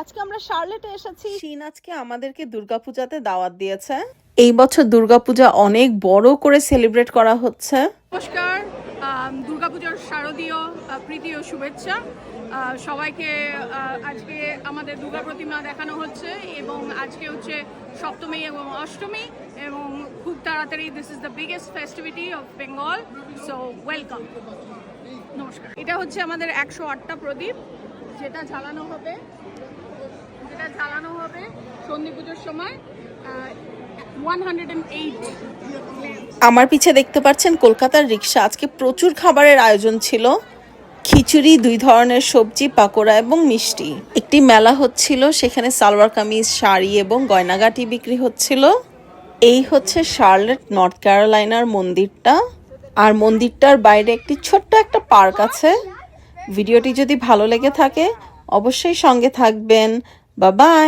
আজকে আমরা শার্লেটে এসেছি। চীন আজকে আমাদেরকে দুর্গাপূজাতে দাওয়াত দিয়েছে। এই বছর দুর্গাপূজা অনেক বড় করে সেলিব্রেট করা হচ্ছে। নমস্কার দুর্গাপূজার শারদীয় প্রীতি ও শুভেচ্ছা। সবাইকে আজকে আমাদের দুর্গা প্রতিমা দেখানো হচ্ছে এবং আজকে হচ্ছে সপ্তমী এবং অষ্টমী এবং খুব তাড়াতাড়ি this is the biggest festivity of Bengal so welcome নমস্কার। এটা হচ্ছে আমাদের একশো আটটা প্রদীপ। যেটা জ্বালানো হবে, যেটা জ্বালানো হবে সন্ধি পুজোর সময় আমার পিছে দেখতে পাচ্ছেন কলকাতার রিক্সা আজকে প্রচুর খাবারের আয়োজন ছিল। খিচুড়ি, দুই ধরনের সবজি, পাকোড়া এবং মিষ্টি। একটি মেলা হচ্ছিল, সেখানে সালোয়ার কামিজ, শাড়ি এবং গয়নাগাটি বিক্রি হচ্ছিল। এই হচ্ছে শার্লেট, নর্থ ক্যারোলাইনার মন্দিরটা। আর মন্দিরটার বাইরে একটি ছোট্ট একটা পার্ক আছে। ভিডিওটি যদি ভালো লেগে থাকে অবশ্যই সঙ্গে থাকবেন। বা বাই